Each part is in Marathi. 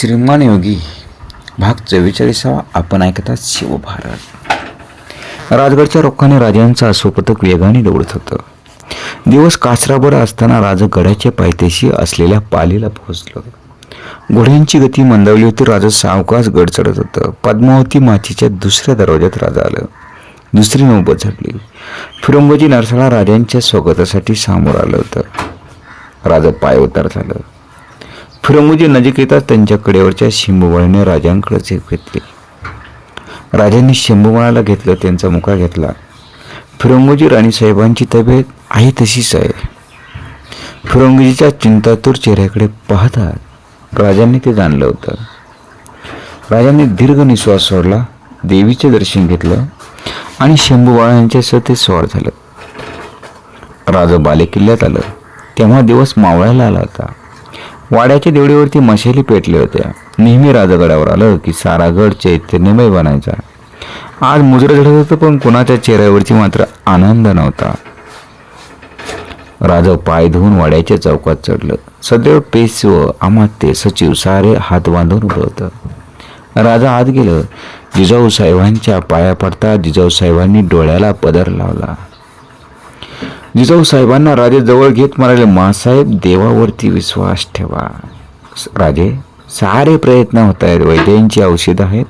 श्रीमान योगी भाग चव्वेचाळीसावा. आपण ऐकता शिवभारत. राजगडच्या रोखाने राजांचं अश्वपथक वेगाने दौडत होतं. दिवस कासराबर असताना राजा गडाच्या पायथ्याशी असलेल्या पालीला पोहोचलं. घोड्यांची गती मंदावली होती राजा सावकास गड चढत होतं. पद्मावती माचीच्या दुसऱ्या दरवाज्यात राजा आलं. दुसरी नौबत झडली फिरंगोजी नरसाळा राजांच्या स्वागतासाठी समोर आलं होतं. राजा पाय उतार झालं. फिरंगोजी नजीक येताच त्यांच्या कडेवरच्या शिंबुबाळीने राजांकडे झेप घेतली. राजांनी शिंभुवळाला घेतलं त्यांचा मुका घेतला. फिरंगोजी राणीसाहेबांची तब्येत आहे तशीच आहे. फिरंगोजीच्या चिंतातूर चेहऱ्याकडे पाहतात राजांनी ते जाणलं होतं. राजांनी दीर्घ निश्वास सोडला देवीचे दर्शन घेतलं आणि शंभूबाळांच्या ते स्वार झालं. राजा बालेकिल्ल्यात आलं. तेव्हा दिवस मावळायला आला होता. वाड्याच्या देवडीवरती मशाली पेटल्या होत्या. नेहमी राजगडावर आलं की सारा गड चैतन्यमय बनायचा. आज मुजरं झडत होतं पण कुणाच्या चेहऱ्यावरती मात्र आनंद नव्हता. राजा पाय धुवून वाड्याच्या चौकात चढलं. सदैव पेशव अमात्य सचिव सारे हात बांधून उभं होतं. राजा आत गेलं. जिजाऊ साहेबांच्या पाया पडता जिजाऊ साहेबांनी डोळ्याला पदर लावला. जिजाऊ साहेबांना राजे जवळ घेत म्हणाले मासाहेब देवावरती विश्वास ठेवा. राजे सारे प्रयत्न होत आहेत. वैद्यांची औषधं आहेत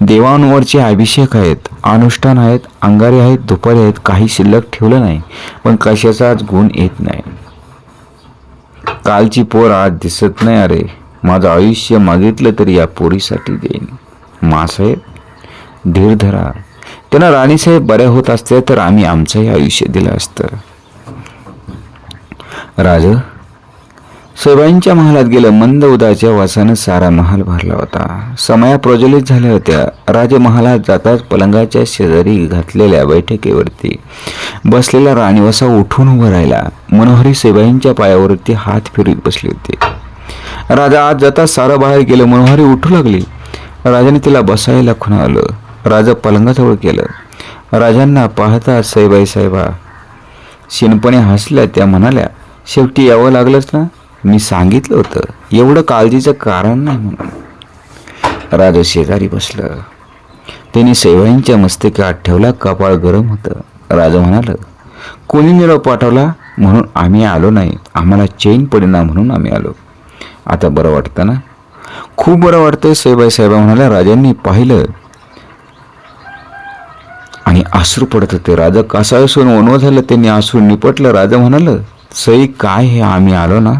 देवांवरचे अभिषेक आहेत अनुष्ठान आहेत अंगारे आहेत दुपारी आहेत काही शिल्लक ठेवलं नाही पण कशाचाच गुण येत नाही. कालची पोर आज दिसत नाही अरे. माझं आयुष्य मागितलं तरी या पोरीसाठी देईन. मासाहेब धीर धरा. त्यांना राणीसाहेब बऱ्या होत असते तर आम्ही आमचंही आयुष्य दिलं असतं. राज सबाईंच्या महालात गेलं मंद उदाच्या वासानं सारा महाल भरला होता. समया प्रज्वलित झाल्या होत्या. राजे महालात जाताच पलंगाच्या शेजारी घातलेल्या बैठकीवरती बसलेला राणीवासा उठून उभा राहिला. मनोहरी सेबाईंच्या पायावरती हात फिरवीत बसली होती. राजा आज जाता सारं बाहेर गेलं. मनोहरी उठू लागली. राजाने तिला बसायला खुणावलं. राजा पलंगाजवळ केलं राजांना पाहता सैबाई साहेबा शिनपणे हसल्या त्या म्हणाल्या शेवटी यावं लागलंच ना? मी सांगितलं होतं. एवढं काळजीचं कारण नाही म्हणून. राजा शेजारी बसलं. त्यांनी सैबाईंच्या मस्तकात ठेवला कपाळ गरम होतं. राजा म्हणाल कोणी निरोप पाठवला? म्हणून आम्ही आलो नाही. आम्हाला चैन पडेना म्हणून आम्ही आलो. आता बरं वाटतं ना? खूप बरं वाटतं सैबाई साहेबा म्हणाल्या. राजांनी पाहिलं आणि आसरू पडत होते. राजा कासाळसून ओनव झालं त्यांनी आसरू निपटलं. राजा म्हणालं सई काय हे आम्ही आलो ना?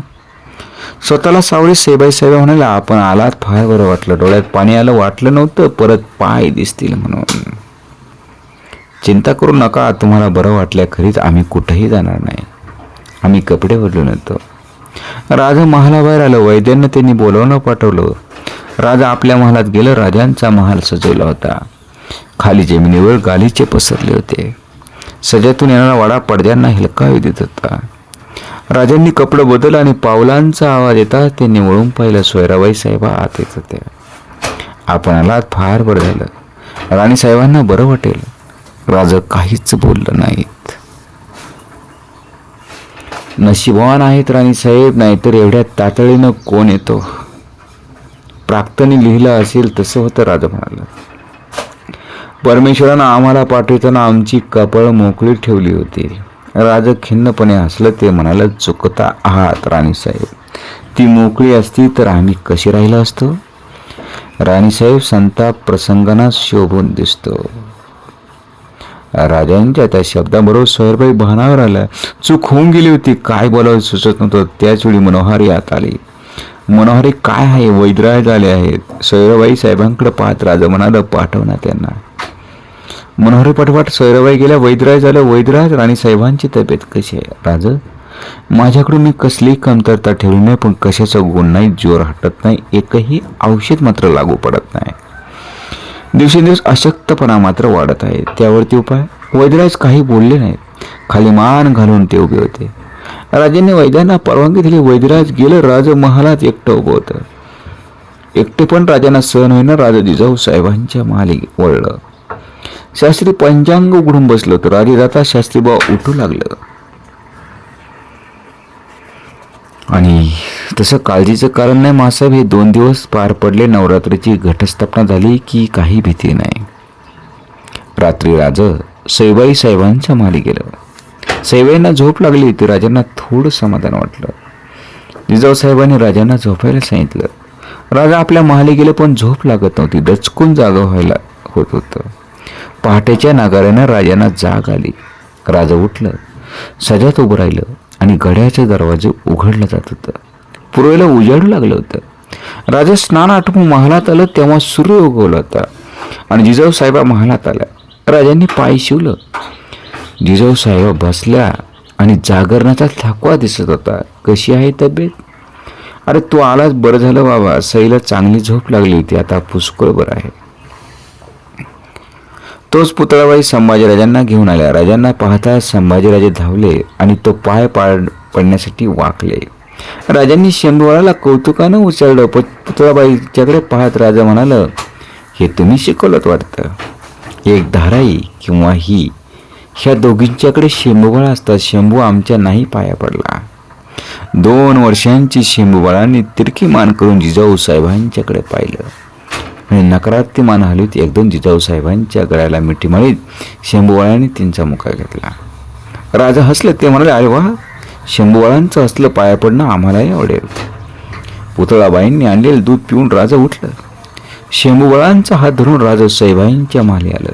स्वतःला सावळी सेबाई सेवा म्हणाला आपण आलात फार बरं वाटलं. डोळ्यात पाणी आलं वाटलं नव्हतं परत पाय दिसतील म्हणून. चिंता करू नका तुम्हाला बरं वाटल्या खरीच आम्ही कुठेही जाणार नाही. आम्ही कपडे बदलून येतो. राजा महालाबाहेर आलं वैद्यांना त्यांनी बोलवणं पाठवलं. राजा आपल्या महालात गेलं राजांचा महाल सजवला होता. खाली जमिनीवर गालीचे पसरले होते. सजातून येणारा वाडा पडद्यांना हिलकावी देत होता. राजांनी कपडं बदल आणि पावलांचा आवाज येता त्यांनी वळून पाहिलं सोयराबाई साहेबा आत येत होत्या. आपण आलात फार बरं झालं. राणी साहेबांना बरं वाटेल. राजा काहीच बोललं नाहीत. नशिबवान आहेत राणी साहेब नाहीतर एवढ्या तातडीनं कोण येतो? प्राक्तनी लिहिलं असेल तसं होतं राजा म्हणाला. परमेश्वरानं आम्हाला पाठवताना आमची कपाळ मोकळी ठेवली होती. राजा खिन्नपणे हसलं ते म्हणाल चुकता आहात राणीसाहेब ती मोकळी असती तर आम्ही कशी राहिलो असतो? राणीसाहेब संताप प्रसंगाना शोभून दिसतो. राजांच्या त्या शब्दाबरोबर सोयरबाई भानावर आल्या. चूक होऊन गेली होती. काय बोलावं सुचत नव्हतं. त्याचवेळी मनोहारी आत आली. मनोहारी काय आहे? वैद्राय झाले आहेत. सोयराबाई साहेबांकडे पाहत राजा म्हणाला पाठवणार त्यांना. मनोहरी पटवाट सैराबाई गेल्या वैद्यराज झालं वैद्यराज राणी साहेबांची तब्येत कशी आहे? राज माझ्याकडून मी कसलीही कमतरता ठेवली नाही पण कशाचा गुण नाही जोर हटत नाही. एकही औषध मात्र लागू पडत नाही. दिवसेंदिवस अशक्तपणा मात्र वाढत आहे. त्यावरती उपाय? वैद्यराज काही बोलले नाहीत. खाली मान घालून ते उभे होते. राजांनी वैद्यांना परवानगी दिली. वैद्यराज गेलं. राज महालात एकटं उभं होतं. एकटे पण राजांना सहन होईना राजा जिजाऊ साहेबांच्या महाली वळलं. शास्त्री पंचांग उघडून बसलं तर राजे जाता शास्त्री बा उठू लागलं. आणि तसं काळजीचं कारण नाही मासाहेब हे दोन दिवस पार पडले. नवरात्रीची घटस्थापना झाली की काही भीती नाही. रात्री राज सैबाई साहेबांच्या माली गेलं. सैबाईंना झोप लागली होती राजांना थोडं समाधान वाटलं. जिजाऊ साहेबांनी राजांना झोपायला सांगितलं. राजा आपल्या महाली गेले पण झोप लागत नव्हती. दचकून जागा व्हायला होत होतं. पहाटेच्या नागाऱ्यानं राजांना जाग आली. राजा उठलं सजात उभं राहिलं आणि गड्याचे दरवाजे उघडलं जात होतं. पूर्वेला उजाडू लागलं होतं. राजा स्नान आटपून महालात आलं तेव्हा सूर्य उगवला होता. आणि जिजाऊ साहेबा महालात आल्या. राजांनी पाय शिवलं. जिजाऊ साहेबा बसल्या आणि जागरणाचा थकवा दिसत होता. कशी आहे तब्येत? अरे तू आलाच बरं झालं बाबा. सईला चांगली झोप लागली होती. आता पुष्कळ बरं आहे. तोच पुतळाबाई संभाजीराजांना घेऊन आल्या. राजांना पाहता संभाजीराजे धावले आणि तो पाय पाड पडण्यासाठी वाकले. राजांनी शंभूवाळाला कौतुकानं उचललं. प पुतळाबाईच्याकडे पाहत राजा म्हणालं हे तुम्ही शिकवलं वाटतं. एक धाराई किंवा ही ह्या दोघींच्याकडे शंभूबाळा असतात. शंभू आमच्या नाही पाया पडला. दोन वर्षांची शंभूबाळांनी तिरकी मान करून जिजाऊ साहेबांच्याकडे पाहिलं. आणि नकारात ती मान हलवीत एकदम जिजाऊ साहेबांच्या गळ्याला मिठी मारीत शंभूवाळ्याने त्यांचा मुका घेतला. राजा हसले ते म्हणाले अरे वा शंभूबाळांचं असलं पाया पडणं आम्हालाही आवडेल. पुतळाबाईंनी आणलेलं दूध पिऊन राजा उठलं. शंभूवाळांचा हात धरून राजा सईबाईंच्या माले आलं.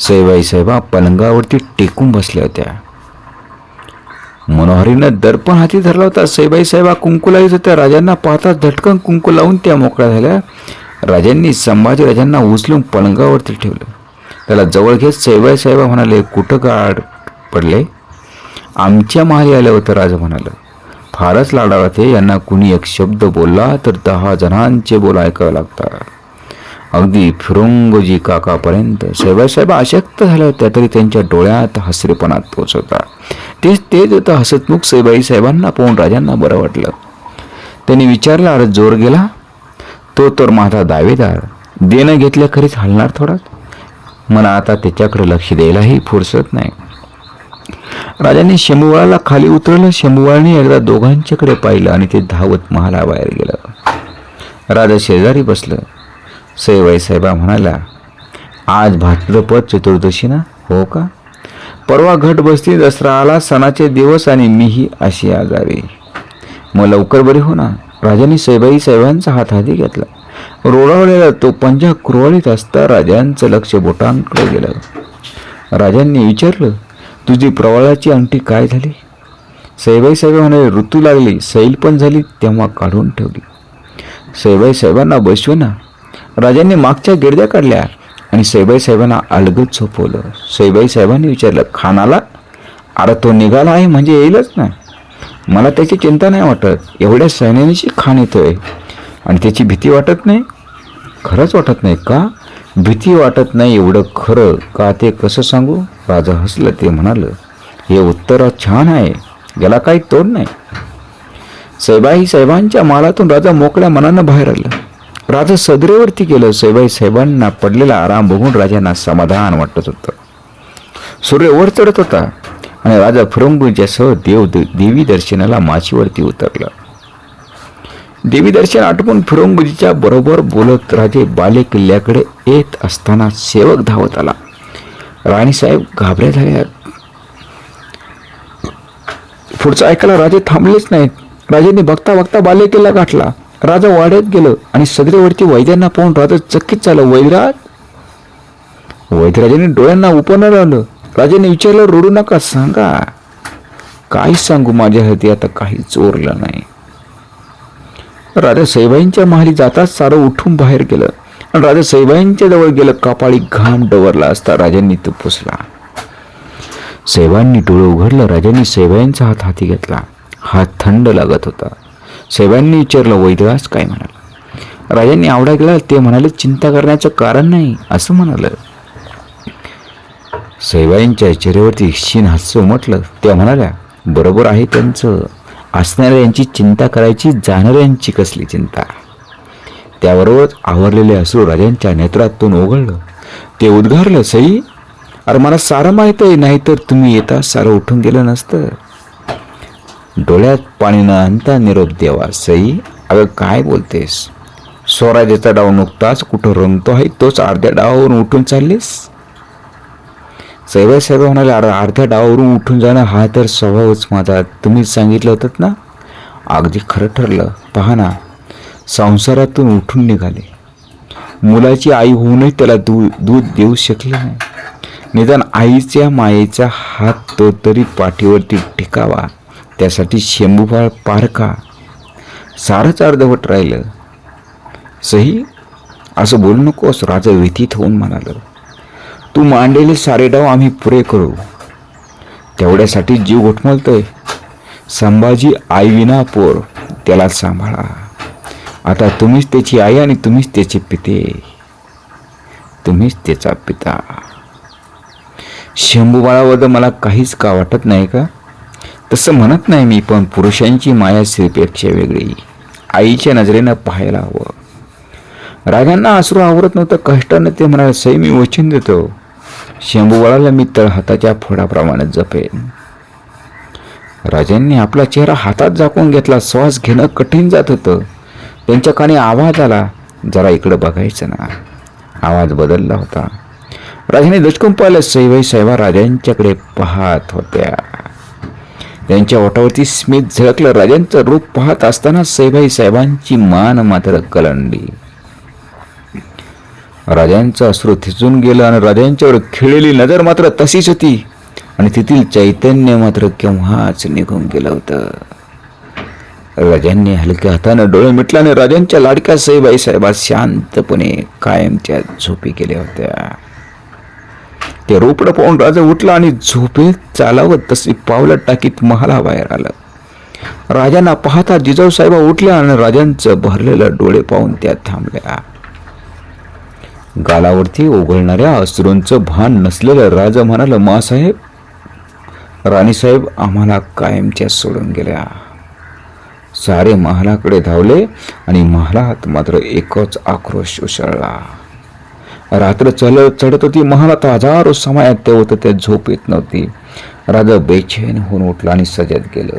सईबाई साहेबा पलंगावरती टेकून बसल्या होत्या. मनोहरीनं दर्पण हाती धरला होता. सईबाई साहेबा कुंकू लावत होत्या. राजांना पाहताच झटकन कुंकू लावून त्या मोकळ्या झाल्या. राजांनी संभाजी राजांना उचलून पलंगावरती ठेवलं. त्याला जवळ घेत सईबाई साहेबा म्हणाले कुठं गाड पडले? आमच्या महाली आलं होतं राजा म्हणालं फारच लाडावा ते यांना कुणी एक शब्द बोलला तर दहा जणांचे बोल ऐकावं लागतात. अगदी फिरोंगोजी काकापर्यंत साहेब अशक्त झाल्या होत्या तरी त्यांच्या डोळ्यात हसरेपणात तोच होता तेच तेच होतं हसतमुख सैबाई साहेबांना पाहून राजांना बरं वाटलं. त्यांनी विचारलं अरे जोर गेला? तो तर माझा दावेदार. देणं घेतल्या खरीच हलणार थोडा? मला आता त्याच्याकडे लक्ष द्यायलाही फुरसत नाही. राजांनी शंभुवाळाला खाली उतरलं. शंभूवाळाने एकदा दोघांच्याकडे पाहिलं आणि ते धावत महालाबाहेर गेलं. राजा शेजारी बसलं. सैवाई साहेबा म्हणाला आज भाद्रपद चतुर्दशी ना? हो का? परवा घट बसती दसरा आला सणाचे दिवस आणि मीही अशी आजारी. मग लवकर बरी हो ना? राजांनी सैबाई साहेबांचा हात हाती घेतला. रोडावलेला तो पंजा क्रोळीत असता राजांचं लक्ष बोटांकडे गेलं. राजांनी विचारलं तुझी प्रवाळाची अंगठी काय झाली? सईबाई साहेब म्हणाले ऋतू लागली सैल पण झाली तेव्हा काढून ठेवली. सईबाई साहेबांना बसवे ना. राजांनी मागच्या गिरद्या काढल्या आणि सैबाई साहेबांना अलगद झोपवलं सैबाई साहेबांनी विचारलं खानाला? अरे तो निघाला आहे म्हणजे येईलच ना. मला त्याची चिंता नाही वाटत. एवढ्या सैन्याची खाण येतोय. आणि त्याची भीती वाटत नाही? खरंच वाटत नाही का? भीती वाटत नाही एवढं खरं. का ते कसं सांगू? राजा हसलं ते म्हणालं हे उत्तर छान आहे. याला काही तोड नाही. सैबाई साहेबांच्या मालातून राजा मोकळ्या मनानं बाहेर आलं. राजा सदरेवरती गेलं. सैबाई साहेबांना पडलेला आराम बघून राजांना समाधान वाटत होतं. सूर्य वर चढत होता. आणि राजा फिरंगूच्या सह देव देवी दर्शनाला माचीवरती उतरला. देवी दर्शन आटपून फिरंगुजीच्या बरोबर बोलत राजे बाले किल्ल्याकडे येत असताना सेवक धावत आला. राणीसाहेब घाबऱ्या झाल्या पुढचं ऐकायला राजे थांबलेच नाहीत. राजांनी बघता बघता बाले किल्ला गाठला. राजा वाड्यात गेलं आणि सदरेवरती वैद्यांना पाहून राजा चकित झालं. वैद्यराज? वैद्यराजांनी डोळ्यांना उपनं लावलं. राजाने विचारलं रडू नका सांगा. काय सांगू माझ्या हाती आता काही चोरलं नाही. राजा सैबाईंच्या महाली जाताच सारं उठून बाहेर गेलं. आणि राजा सैबाईंच्या जवळ गेलं कपाळी घाम डवरला असता राजांनी तो पुसला. सैबांनी डोळं उघडलं राजांनी सैबाईंचा हात हाती घेतला. हात थंड लागत होता. साहेबांनी विचारलं वैद्यराज काय म्हणाला? राजांनी आवडा गेला ते म्हणाले चिंता करण्याचं कारण नाही असं म्हणालं. सैवाईंच्या चेहऱ्यावरती क्षीण हास्य उमटलं. त्या म्हणाल्या बरोबर आहे त्यांचं. असणाऱ्यांची चिंता करायची जाणाऱ्यांची कसली चिंता? त्याबरोबर आवरलेले असू राजांच्या नेत्रातून ओघळलं. ते उद्गारलं सई अरे मला सारं माहीत आहे नाहीतर तुम्ही येता सारं उठून गेलं नसतं. डोळ्यात पाणी न आणता निरोप देवा सई अगं काय बोलतेस? स्वराज्याचा डाव नुकताच कुठं रंगतो आहे तोच अर्ध्या डावावरून उठून चाललेस? सैबाई साहेब म्हणाले अर्ध्या डावावरून उठून जाणं हा तर स्वभावच माझा. तुम्हीच सांगितलं होतं ना? अगदी खरं ठरलं. पहा ना संसारातून उठून निघाले. मुलाची आई होऊनही त्याला दूध दूध देऊ शकले नाही. निदान आईच्या मायेचा हात तो तरी पाठीवरती टिकावा. त्यासाठी शेंबूफाळ पारखा सारंच अर्धवट राहिलं. सही? असं बोलू नकोस राजा व्यथित होऊन म्हणालं. तू मांडलेले सारे डाव आम्ही पुरे करू. तेवढ्यासाठी जीव घोटमलतोय. संभाजी आईविना पोर त्याला सांभाळा. आता तुम्हीच त्याची आई आणि तुम्हीच त्याचे पिते. तुम्हीच त्याचा पिता. शंभूबाळाबद्दल मला काहीच का वाटत नाही का? तसं म्हणत नाही मी पण पुरुषांची माया स्त्रीपेक्षा वेगळी. आईच्या नजरेनं पाहायला हवं. राजांना आसरू आवरत नव्हतं कष्टानं ते म्हणाले सई मी वचन देतो. शंभूबाळाला मी तळहाताच्या फोडाप्रमाणे जपेन. राजांनी आपला चेहरा हातात झाकून घेतला. श्वास घेणं कठीण जात होतं. त्यांच्या कानी आवाज आला. जरा इकडं बघायचं ना. आवाज बदलला होता. राजाने दचकून पाहिलं सैवाई साहेबा राजांच्याकडे पाहत होत्या. त्यांच्या ओठावरती स्मित झळकलं. राजांचं रूप पाहत असताना सईबाई साहेबांची मान मात्र कलंडी राजांचा अश्रू थिचून गेलं आणि राजांच्यावर खिळलेली नजर मात्र तशीच होती. आणि तेथील चैतन्य मात्र केव्हाच निघून गेलं होतं. राजांनी हलक्या हातानं डोळे मिटला आणि राजांच्या लाडक्या सईबाई साहेबा शांतपणे कायमच्या झोपी गेल्या होत्या. ते रोपडं पाहून राजा उठला आणि झोपेत चालावत तशी पावलं टाकीत महाला बाहेर आलं. राजांना पाहता जिजाऊ साहेबा उठल्या आणि राजांचं भरलेलं डोळे पाहून त्या थांबल्या. गालावरती ओघळणाऱ्या अश्रूंचं भान नसलेलं राजा म्हणालं मासाहेब राणीसाहेब आम्हाला कायमच्या सोडून गेल्या. सारे महालाकडे धावले आणि महालात मात्र एकच आक्रोश उसळला. रात्र चल चढत होती महालात हजारो समायात तेव्हा त्या झोप येत नव्हती. राजा बेचैन होऊन उठला आणि सजत गेलं.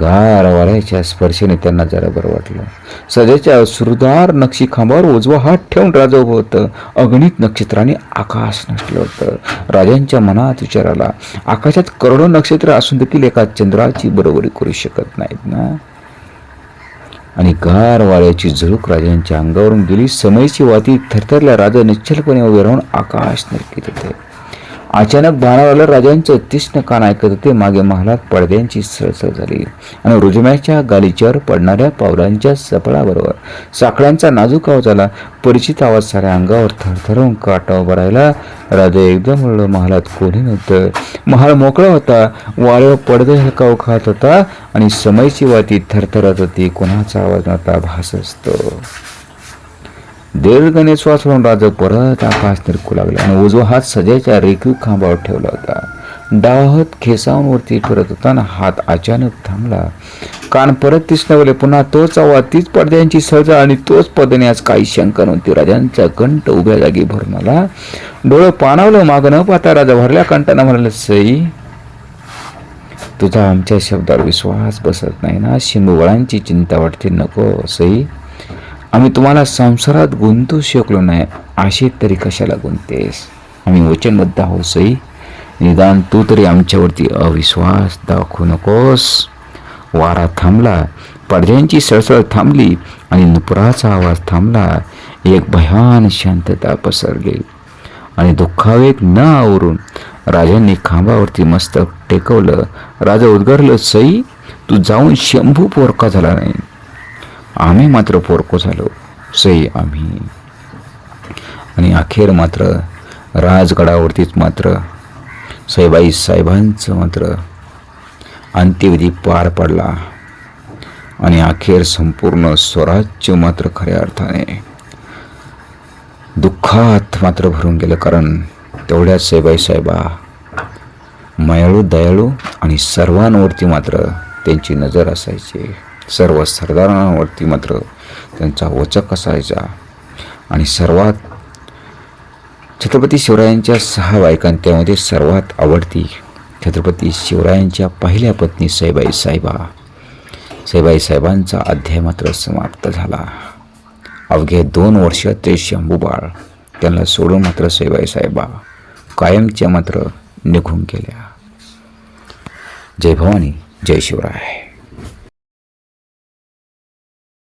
गार वाऱ्याच्या स्पर्शेने त्यांना जरा बरं वाटलं. सजेच्या सुरदार नक्षी खांबावर उजवा हात ठेवून राजा उभं होतं. अगणित नक्षत्राने आकाश नसलं होतं. राजांच्या मनात विचार आला. आकाशात करोडो नक्षत्र असून देखील एका चंद्राची बरोबरी करू शकत नाहीत ना? आणि गार वाऱ्याची झुळूक राजांच्या अंगावरून गेली. समयची वाती थरथरल्या राजा निश्चलपणे उभे राहून आकाश नरकीत होते. अचानक बाणावाला राजांचं तीक्ष्ण कान ऐकत होते. मागे महालात पडद्यांची सळसळ झाली. आणि रुजम्याच्या गालीच्यावर पडणाऱ्या पावलांच्या सपळाबरोबर साखळ्यांचा नाजूक आवाज आला. परिचित आवाज साऱ्या अंगावर थरथरून काटा उभा राहिला. राजा एकदम ओळलं महालात कोणी नव्हतं. महाल मोकळा होता. वाळव पडदे हलकाव खात होता. आणि समयची वाती थरथरत होती. कोणाचा आवाज नव्हता. भास असतो दीर्घने श्वास होऊन राजा परत आकाश निरकू लागला आणि उजवा हात सजाच्या रेखीव खांबावर ठेवला होता. डावा हात फिरत होताना हात अचानक थांबला. कान परत तिसनवले पुन्हा तोच आवाज तीच पडद्यांची सजा आणि तोच पदने आज काही शंका नव्हती. राजांचा कंठ उभ्या जागी भरून आला. डोळं पाणावलं माग न पाहता राजा भरल्या कंठानं म्हणाले सई तुझा आमच्या शब्दावर विश्वास बसत नाही ना? शिंबुवळांची चिंता वाटते नको सई. आम्ही तुम्हाला संसारात गुंतू शकलो नाही अशी तरी कशाला गुंतेस आम्ही वचनबद्ध आहोत सई. निदान तू तरी आमच्यावरती अविश्वास दाखवू नकोस. वारा थांबला पडद्यांची सळसळ थांबली आणि नुपुराचा आवाज थांबला. एक भयान शांतता पसरली आणि दुःखावेग न आवरून राजांनी खांबावरती मस्तक टेकवलं. राजा उद्गारलं सई तू जाऊन शंभू पोरका झाला नाही. आम्ही मात्र पोरको झालो सई आम्ही. आणि अखेर मात्र राजगडावरतीच मात्र सईबाई साहेबांचं मात्र अंत्यविधी पार पडला. आणि अखेर संपूर्ण स्वराज्य मात्र खऱ्या अर्थाने दुःखात मात्र भरून गेलं कारण तेवढ्याच सईबाई साहेबा मयाळू दयाळू आणि सर्वांवरती मात्र त्यांची नजर असायची. सर्व सरदारांवरती मात्र त्यांचा वचक असायचा. आणि सर्वात छत्रपती शिवरायांच्या सहा बायकां त्यामध्ये सर्वात आवडती छत्रपती शिवरायांच्या पहिल्या पत्नी सईबाई साहेबा सईबाई साहेबांचा अध्याय मात्र समाप्त झाला. अवघे दोन वर्ष ते शंभूबाळ त्यांना सोडून मात्र सईबाई साहेबा कायमच्या मात्र निघून गेल्या. जय भवानी जय शिवराय.